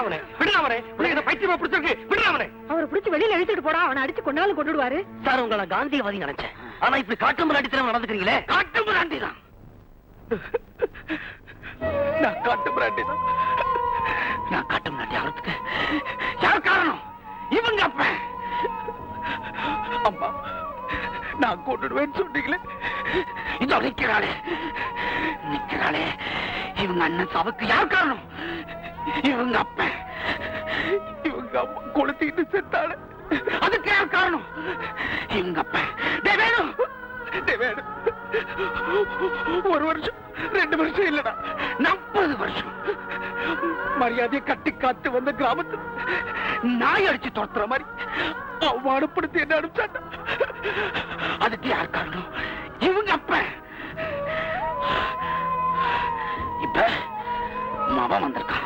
விடாமனே விடாமனே உனக்கு பைத்தியமா பிடிச்சிருக்கு? விடாமனே அவரை பிடிச்சு வெளியில இழுத்துட்டு போடா அவனை அடிச்சு கொண்டாலும் கொண்டுடுவாரு. சார் உங்களை நான் காந்தியவாதி நினைச்சேன். ஆனா இப்படி காட்டு முன்னாடி நடந்துக்கிறீங்களே? காட்டு பிராண்டி தான் நான் காட்டு பிராண்டி தான் நான் காட்டு முன்னாடி ஆகிறதுக்கு யார் காரணம்? இவங்க அப்ப. அம்மா நான் கொண்டுடுவேன்னு சொன்னீங்களே. இதோ நிக்கிறாளே நிக்கிறாளே இவங்க அண்ணன் சாவுக்கு யார் காரணம்? இவங்க அப்ப. இவங்க அம்மா கொளுத்திட்டு செத்தாளே அதுக்கு யார் காரணம்? இவங்க அப்ப. வேணும் வேணும் ஒரு வருஷம் ரெண்டு வருஷம் இல்லடா. நாற்பது வருஷம். மரியாதையை கட்டி காத்து வந்த கிராமத்து நாய் அடிச்சு துரத்துற மாதிரி அவமானப்படுத்தி என்ன அனுப்பிச்சாண்டா அதுக்கு யார் காரணம்? இவங்க அப்ப. இப்ப மவன் வந்திருக்கான்.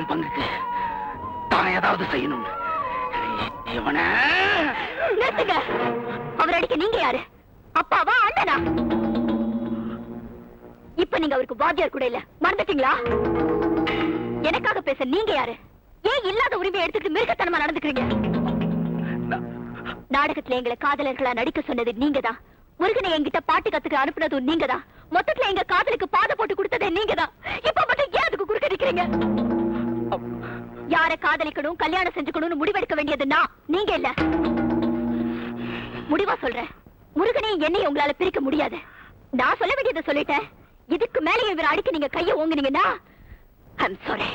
தான் பங்குக்கு தான் ஏதாவது செய்யணும். இவனை. நிறுத்துங்க. அவர் அடிக்க நீங்க யாரு? அப்பாவா அண்ணனா? இப்ப நீங்க அவருக்கு வாத்தியார் கூட இல்ல. மறந்துட்டீங்களா? எனக்காக பேச நீங்க யாரு? ஏன் இல்லாத உரிமையை எடுத்துட்டு மிருகத்தனமா நடந்துக்கிறீங்க? நாடகத்துல எங்களை காதலர்களா நடிக்க சொன்னது நீங்க தான் முருகனை எங்கிட்ட பாட்டு கத்துக்க அனுப்புனதும் நீங்க தான் மொத்தத்துல எங்க காதலுக்கு பாதை போட்டு கொடுத்ததே நீங்க தான் இப்ப மட்டும் ஏன் அதுக்கு குறுக்க நிக்கிறீங்க? காதலிக்கணும் கல்யாணம் செஞ்சுக்கணும்னு முடிவெடுக்க வேண்டியது நான். நீங்க இல்ல. முடிவா சொல்றேன். முருகனையும் என்னையும் உங்களால பிரிக்க முடியாது. நான் சொல்ல வேண்டியதை சொல்லிட்டேன். இதுக்கு மேல இவர் அடிக்க நீங்க கைய ஓங்குனீங்கன்னா ஐம் சாரி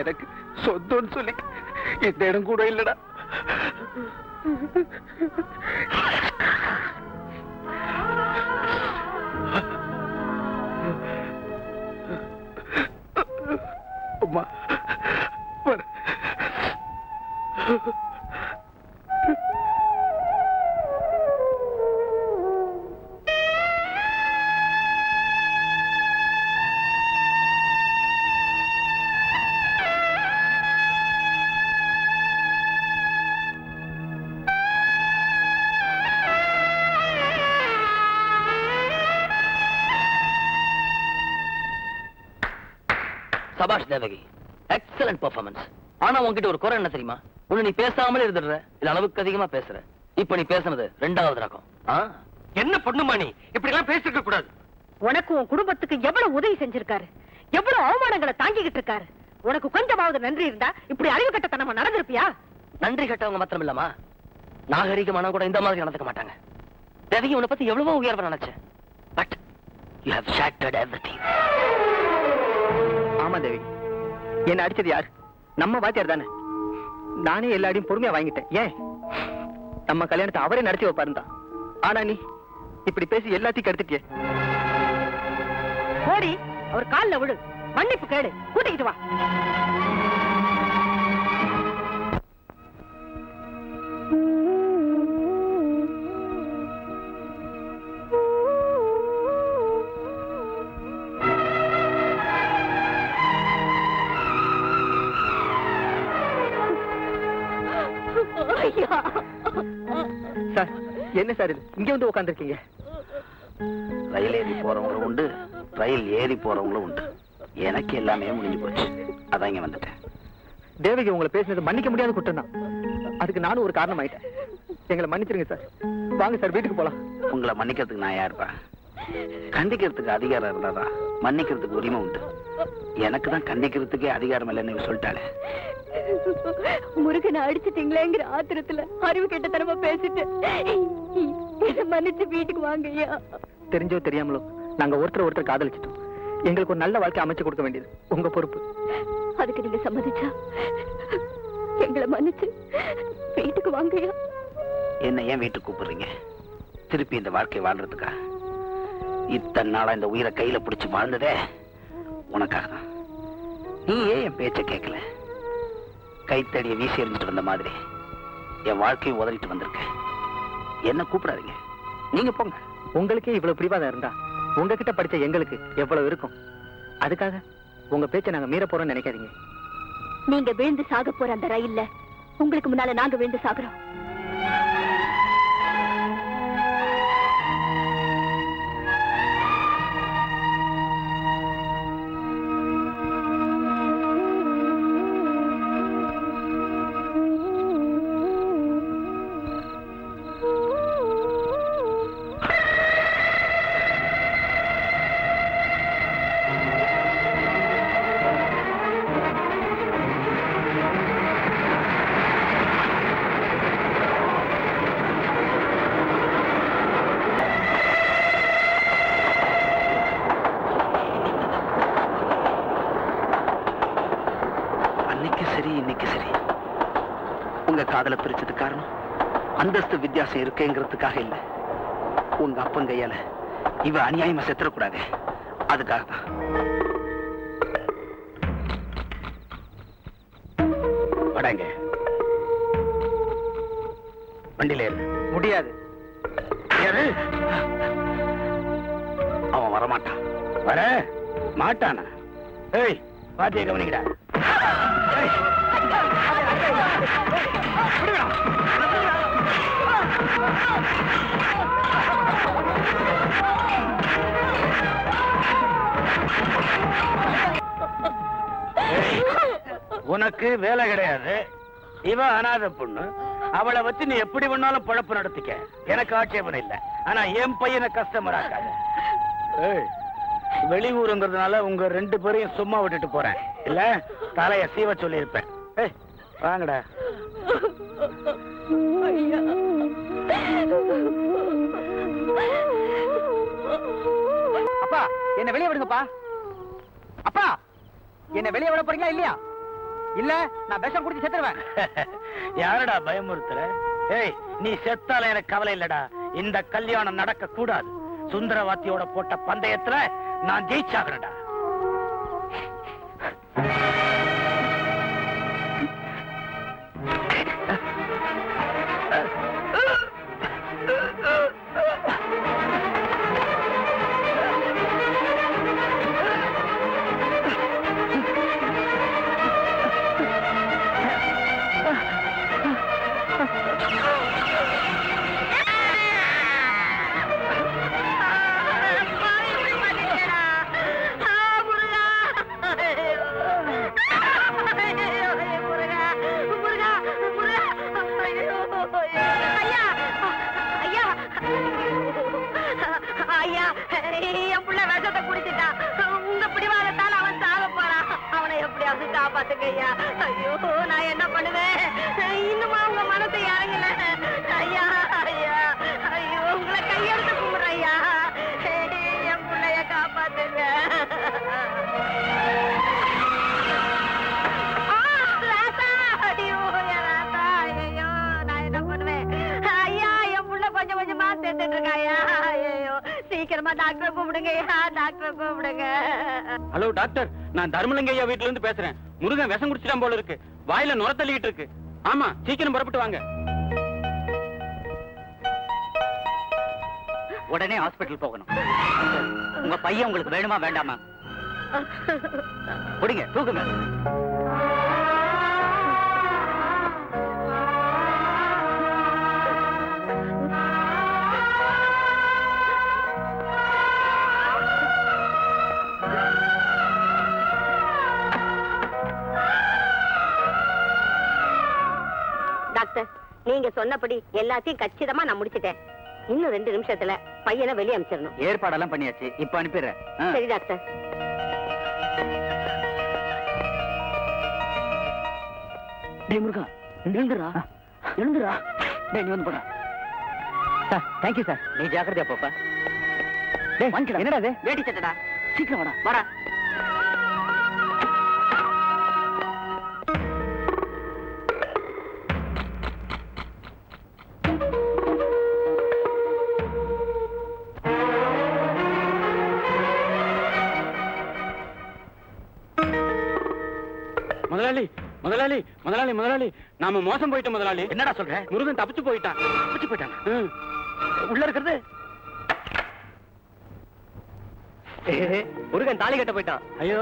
எனக்கு சொந்தம்னு சொல்லி இந்த இடம் கூட இல்லடா. அம்மா சபாஷ் தேவகி. எக்ஸலன்ட் பெர்ஃபார்மன்ஸ் ஆனா உன்கிட்ட ஒரு குறை என்ன தெரியுமா? ஒண்ணு நீ பேசாமலே இருந்துடுற. இல்ல அளவுக்கு அதிகமா பேசுற. இப்ப நீ பேசுனது ரெண்டாவது ரகம்? என்ன பண்ணுமா நீ? இப்படி எல்லாம் பேசிக்க கூடாது. உனக்கு உன் குடும்பத்துக்கு எவ்வளவு உதவி செஞ்சிருக்காரு? எவ்வளவு அவமானங்களை தாங்கிக்கிட்டு இருக்காரு? உனக்கு கொஞ்சமாவது நன்றி இருந்தா இப்படி அறிவு கட்டத்தனமா நடந்திருப்பியா? நன்றி கட்டவங்க மாத்திரம் இல்லாமா நாகரிகமான கூட இந்த மாதிரி நடந்துக்க மாட்டாங்க. தேவகி உன்னை பத்தி எவ்வளவோ உயர்வா நினைச்சேன். But you have shattered everything ஆமா தேவி என்ன அடிச்சது யார்? நம்ம வாத்தியார் தானே. நானே எல்லா பொறுமையா வாங்கிட்டேன். ஏன்? நம்ம கல்யாணத்தை அவரே நடத்தி வைப்பாருந்தா. ஆனா நீ இப்படி பேசி எல்லாத்தையும் கெடுத்துட்டியே. கோடி அவர் கால்ல விடு மன்னிப்பு கேடு. கூட்டிக்கிட்டு வா. சார் என்ன சார் இது? இங்க வந்து உட்காந்துருக்கீங்க ரயில் ஏறி போறவங்களும் உண்டு ரயில் ஏறி போறவங்களும் உண்டு. எனக்கு எல்லாமே முடிஞ்சு போச்சு. அதான் இங்க வந்துட்டேன். தேவகி உங்களை பேசினது மன்னிக்க முடியாத குற்றம் தான். அதுக்கு நானும் ஒரு காரணம் ஆயிட்டேன் எங்களை மன்னிச்சிருங்க சார். வாங்க சார் வீட்டுக்கு போலாம். உங்களை மன்னிக்கிறதுக்கு நான் யாருப்பா? கண்டிக்கிறதுக்கு அதிகாரம் இருந்தாதான் மன்னிக்கிறதுக்கு உரிமை உண்டு. எனக்கு தான் கண்டிக்கிறதுக்கே அதிகாரம் இல்லைன்னு இவ சொல்லிட்டாளே முருகனை அடிச்சிட்டீங்களேங்கிற ஆத்திரத்துல அறிவு கெட்டத்தனமா பேசிட்டு என்ன மன்னிச்சு வீட்டுக்கு வாங்க ஐயா தெரிஞ்சோ தெரியாமலோ நாங்க ஒருத்தர் ஒருத்தர் காதலிச்சிட்டோம். எங்களுக்கு ஒரு நல்ல வாழ்க்கை அமைச்சு கொடுக்க வேண்டியது. உங்க பொறுப்பு. அதுக்கு நீங்க சம்மதிச்சா எங்களை மன்னிச்சு வீட்டுக்கு வாங்க ஐயா என்ன ஏன் வீட்டுக்கு கூப்பிடுறீங்க? திருப்பி இந்த வாழ்க்கை வாழ்றதுக்கா இத்தனை நாளா இந்த உயிரை கையில பிடிச்சு வாழ்ந்ததே உனக்காக தான் நீ ஏன் என் பேச்ச கேட்கல. கைத்தடிய வீசி எறிஞ்சிட்டு வந்த மாதிரி. என் வாழ்க்கையை உதறிட்டு வந்திருக்க என்ன கூப்பிடாதீங்க. நீங்க போங்க. உங்களுக்கே இவ்வளவு பிடிவாதம் இருந்தா உங்ககிட்ட படிச்ச எங்களுக்கு எவ்வளவு இருக்கும்? அதுக்காக உங்க பேச்சை நாங்க மீற போறோம்னு நினைக்காதீங்க. நீங்க விழுந்து சாக போற அந்த ரயில்ல உங்களுக்கு முன்னால நாங்க விழுந்து சாகுறோம். சரி இன்னைக்கு சரி. உங்க காதல பிரிச்சது காரணம் அந்தஸ்து வித்தியாசம் இருக்குங்கிறதுக்காக இல்ல. உங்க அப்பன் கையால இவ அநியாயமா செத்துறக்கூடாது. அதுக்காக தான் வடாங்க. வண்டியில ஏறு. முடியாது. ஏறு. அவன் வரமாட்டான். வர. மாட்டானா. ஏய் பாத்திய கவனிக்கடா உனக்கு வேலை கிடையாது. இவ அனாதை பொண்ணு. அவளை வச்சு நீ எப்படி வேணாலும் பழப்பு நடத்திக்க. எனக்கு ஆட்சேபனை இல்ல. ஆனா என் பையனை கஸ்டமர் ஆக்காத. வெளியூருங்கிறதுனால உங்க ரெண்டு பேரையும் சும்மா விட்டுட்டு போறேன். இல்ல? தலைய சீவ சொல்லியிருப்பேன். ஏய் வாங்கடா. அப்பா என்ன வெளியே விடுங்கப்பா. அப்பா என்ன வெளியே விட போறீங்களா இல்லையா? இல்ல நான் விஷம் குடிச்சு செத்துருவேன். யாரடா பயமுறுத்துற? ஏய் நீ செத்தால எனக்கு கவலை இல்லடா. இந்த கல்யாணம் நடக்க கூடாது சுந்தரவாத்தியோட போட்ட பந்தயத்துல நான் ஜெயிச்சாகிறேன்டா ஐயோ நான் என்ன பண்ணுவேன்? சீக்கிரமா டாக்டரை கூப்பிடுங்க டாக்டரை கூப்பிடுங்க ஹலோ டாக்டர் நான் தர்மலிங்க ஐயா இருந்து பேசுறேன். முருகன் விஷம் குடிச்சிட்டான் போல இருக்கு. வாயில நுர தள்ளிட்டு இருக்கு. ஆமா சீக்கிரம் புறப்பட்டு வாங்க. உடனே ஹாஸ்பிடல் போகணும். உங்க பையன் உங்களுக்கு வேணுமா வேண்டாமா? குடிங்க தூக்குங்க. சொன்னபடி எல்லாத்தையும் கச்சிதமா நான் முடிச்சிட்டேன். இன்னும் ரெண்டு நிமிஷத்துல பையனை வெளியே அனுப்பிச்சிடணும். ஏற்பாடெல்லாம் பண்ணியாச்சு. இப்ப அனுப்பிடுறேன். சரி டாக்டர். டேய் முருகா எழுந்துடா எழுந்துடா டேய் நீ வந்து போடா. Sir thank you sir. நீ ஜாக்கிரதையா போப்பா. டேய் என்னடா இது? வேட்டி சட்டடா. சீக்கிரம் வாடா. வாடா. முதலாளி முதலாளி முதலாளி. நாம மோசம் போயிட்டோம் முதலாளி. என்னடா சொல்ற? முருகன் தப்பிச்சு போயிட்டான். தப்பிச்சு போயிட்டான். உள்ள இருக்கிறது. முருகன் தாலி கட்ட போயிட்டான். ஐயோ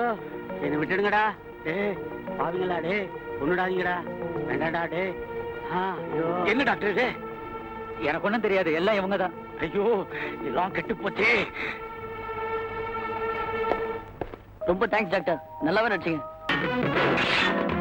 என்னை விட்டுடுங்கடா. டேய் பாவிங்களா டேய். கொண்டுடாதீங்கடா வேண்டாடா ஆ, ஐயோ. என்ன டாக்டர் எனக்கு ஒண்ணும் தெரியாது. எல்லாம் இவங்க தான் ஐயோ எல்லாம் கெட்டு போச்சே. ரொம்ப தேங்க்ஸ் டாக்டர் நல்லாவே நடிச்சீங்க.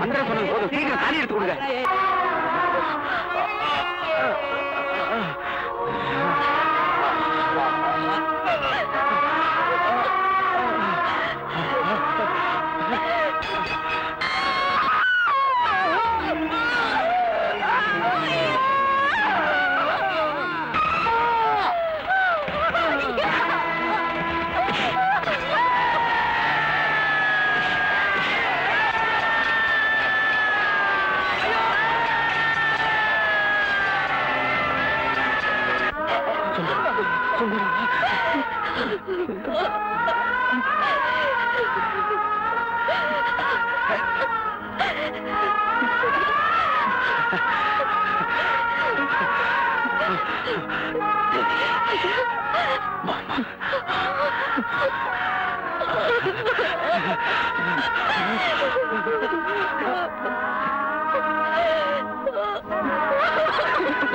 மந்திரம் சொன்னது போதும். சீக்கிரம் தாலி எடுத்து கொடுங்க. ママ